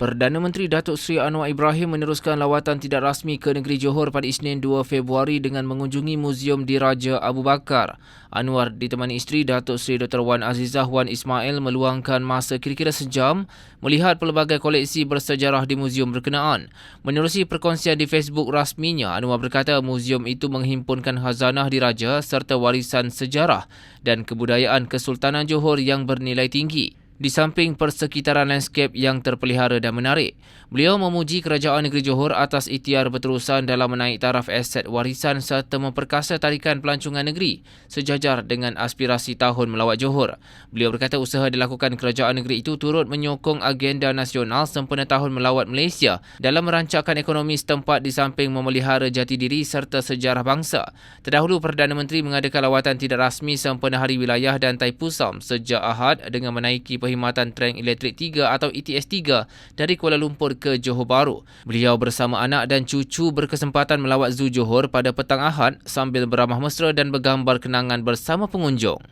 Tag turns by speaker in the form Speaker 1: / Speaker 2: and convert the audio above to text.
Speaker 1: Perdana Menteri Datuk Seri Anwar Ibrahim meneruskan lawatan tidak rasmi ke negeri Johor pada Isnin 2 Februari dengan mengunjungi Muzium Diraja Abu Bakar. Anwar ditemani isteri Datuk Seri Dr. Wan Azizah Wan Ismail meluangkan masa kira-kira sejam melihat pelbagai koleksi bersejarah di muzium berkenaan. Menerusi perkongsian di Facebook rasminya, Anwar berkata muzium itu menghimpunkan khazanah diraja serta warisan sejarah dan kebudayaan Kesultanan Johor yang bernilai tinggi di samping persekitaran landscape yang terpelihara dan menarik. Beliau memuji kerajaan negeri Johor atas ikhtiar berterusan dalam menaik taraf aset warisan serta memperkasa tarikan pelancongan negeri sejajar dengan aspirasi tahun melawat Johor. Beliau berkata usaha dilakukan kerajaan negeri itu turut menyokong agenda nasional sempena tahun melawat Malaysia dalam merancangkan ekonomi setempat di samping memelihara jati diri serta sejarah bangsa. Terdahulu Perdana Menteri mengadakan lawatan tidak rasmi sempena Hari Wilayah dan Taipusam sejak Ahad dengan menaiki perkhidmatan tren elektrik 3 atau ETS 3 dari Kuala Lumpur ke Johor Bahru. Beliau bersama anak dan cucu berkesempatan melawat Zoo Johor pada petang Ahad sambil beramah mesra dan bergambar kenangan bersama pengunjung.